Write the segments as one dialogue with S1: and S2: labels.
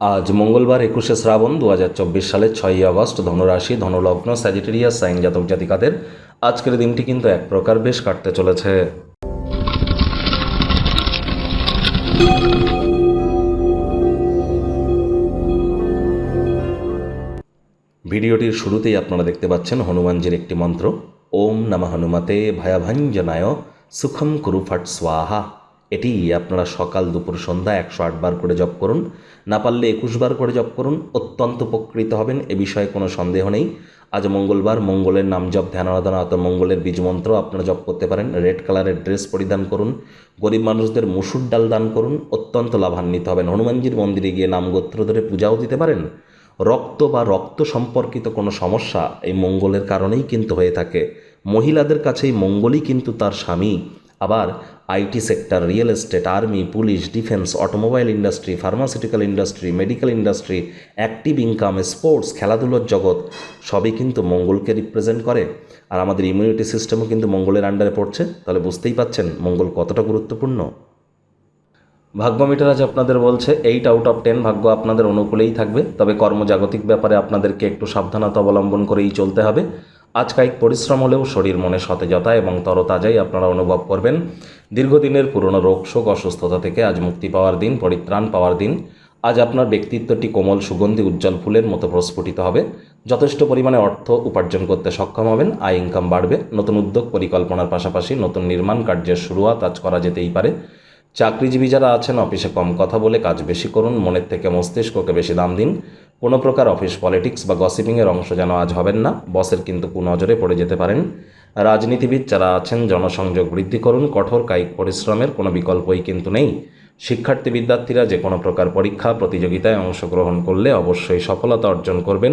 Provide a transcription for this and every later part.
S1: আজ মঙ্গলবার একুশে শ্রাবণ দু হাজার চব্বিশ সালের ছয়ই আগস্ট ধনুরাশি, ধনুলগ্ন স্যাজিটেরিয়াস সাইন জাতক জাতিকাদের আজকের দিনটি কিন্তু এক প্রকার বেশ কাটতে চলেছে। ভিডিওটির শুরুতেই আপনারা দেখতে পাচ্ছেন হনুমানজির একটি মন্ত্র, ওম নম হনুমতে ভয়াভঞ্জনায় সুখম কুরুফাট স্বাহা। এটি আপনারা সকাল দুপুর সন্ধ্যা একশো আটবার করে জপ করুন। না পারলে একুশ বার করে জপ করুন। অত্যন্ত উপকৃত হবেন, এ বিষয়ে কোনো সন্দেহ নেই। আজ মঙ্গলবার, মঙ্গলের নাম জপ, ধ্যান, আরাধনা অত মঙ্গলের বীজ মন্ত্র আপনারা জপ করতে পারেন। রেড কালারের ড্রেস পরিধান করুন। গরিব মানুষদের মুসুর ডাল দান করুন। অত্যন্ত লাভান্বিত হবেন। হনুমানজির মন্দিরে গিয়ে নাম গোত্র ধরে পূজাও দিতে পারেন। রক্ত বা রক্ত সম্পর্কিত কোনো সমস্যা এই মঙ্গলের কারণেই কিন্তু হয়ে থাকে। মহিলাদের কাছে এই মঙ্গলই কিন্তু তার স্বামী। আবার IT sector, real estate, army, police, defence, automobile industry, pharmaceutical industry, medical industry, active income, sports, খেলাধুলোর জগৎ, সবই কিন্তু মঙ্গলকে রিপ্রেজেন্ট করে। আর আমাদের ইমিউনিটি সিস্টেমও কিন্তু মঙ্গলের আন্ডারে পড়ছে। তাহলে বুঝতেই পাচ্ছেন মঙ্গল কতটা গুরুত্বপূর্ণ। ভাগ্য মিটার আজ আপনাদের বলছে এইট আউট অফ টেন ভাগ্য আপনাদের অনুকূলেই থাকবে। তবে কর্মজাগতিক ব্যাপারে আপনাদেরকে একটু সাবধানতা অবলম্বন করেই চলতে হবে। আজ পরিশ্রম হলেও শরীর মনে সতেজতা এবং তরতাজাই আপনারা অনুভব করবেন। দীর্ঘদিনের পুরনো রোগ, শোক, অসুস্থতা থেকে আজ মুক্তি পাওয়ার দিন, পরিত্রাণ পাওয়ার দিন। আজ আপনার ব্যক্তিত্বটি কোমল, সুগন্ধি, উজ্জ্বল ফুলের মতো প্রস্ফুটিত হবে। যথেষ্ট পরিমাণে অর্থ উপার্জন করতে সক্ষম হবেন। আয় ইনকাম বাড়বে। নতুন উদ্যোগ, পরিকল্পনার পাশাপাশি নতুন নির্মাণ কার্যের শুরুয়াত আজ করা যেতেই পারে। চাকরিজীবী যারা আছেন, অফিসে কম কথা বলে কাজ বেশি করুন, মনের থেকে মস্তিষ্ককে বেশি দাম দিন। কোনো প্রকার অফিস পলিটিক্স বা গসিপিংয়ের অংশ যেন আজ হবেন না, বসের কিন্তু কুনজরে পড়ে যেতে পারেন। রাজনীতিবিদ যারা আছেন, জনসংযোগ বৃদ্ধি করুন, কঠোর কায়িক পরিশ্রমের কোনো বিকল্পই কিন্তু নেই। শিক্ষার্থী বিদ্যার্থীরা যে কোনো প্রকার পরীক্ষা, প্রতিযোগিতায় অংশগ্রহণ করলে অবশ্যই সফলতা অর্জন করবেন।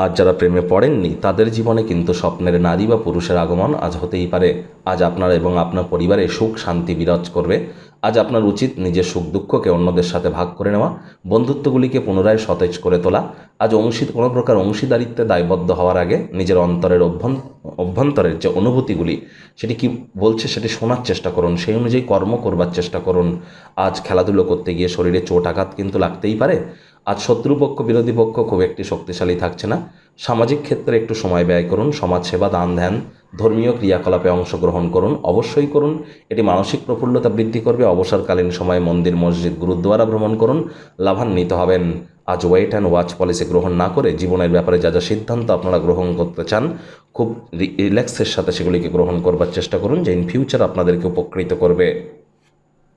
S1: আজ যারা প্রেমে পড়েননি, তাদের জীবনে কিন্তু স্বপ্নের নারী বা পুরুষের আগমন আজ হতেই পারে। আজ আপনার এবং আপনার পরিবারে সুখ, শান্তি বিরাজ করবে। আজ আপনার উচিত নিজের সুখ দুঃখকে অন্যদের সাথে ভাগ করে নেওয়া, বন্ধুত্বগুলিকে পুনরায় সতেজ করে তোলা। আজ অংশী, কোনো প্রকার অংশীদারিত্বে দায়বদ্ধ হওয়ার আগে নিজের অন্তরের অভ্যন- অভ্যন্তরের যে অনুভূতিগুলি, সেটি কি বলছে সেটি শোনার চেষ্টা করুন। সেই অনুযায়ী কর্ম করবার চেষ্টা করুন। আজ খেলাধুলো করতে গিয়ে শরীরে চোট আঘাত কিন্তু লাগতেই পারে। আজ শত্রুপক্ষ, বিরোধী পক্ষ খুব একটি শক্তিশালী থাকছে না। সামাজিক ক্ষেত্রে একটু সময় ব্যয় করুন সমাজসেবা দান ধ্যান, ধর্মীয় ক্রিয়াকলাপে অংশগ্রহণ করুন, অবশ্যই করুন। এটি মানসিক প্রফুল্লতা বৃদ্ধি করবে, অবসরকালীন সময়ে মন্দির, মসজিদ, গুরুদ্বারা ভ্রমণ করুন, লাভান্বিত হবেন। আজ ওয়েট অ্যান্ড ওয়াচ পলিসি গ্রহণ না করে জীবনের ব্যাপারে যা যা সিদ্ধান্ত আপনারা গ্রহণ করতে চান, খুব রিল্যাক্সের সাথে সেগুলিকে গ্রহণ করবার চেষ্টা করুন, যে ইন ফিউচার আপনাদেরকে উপকৃত করবে।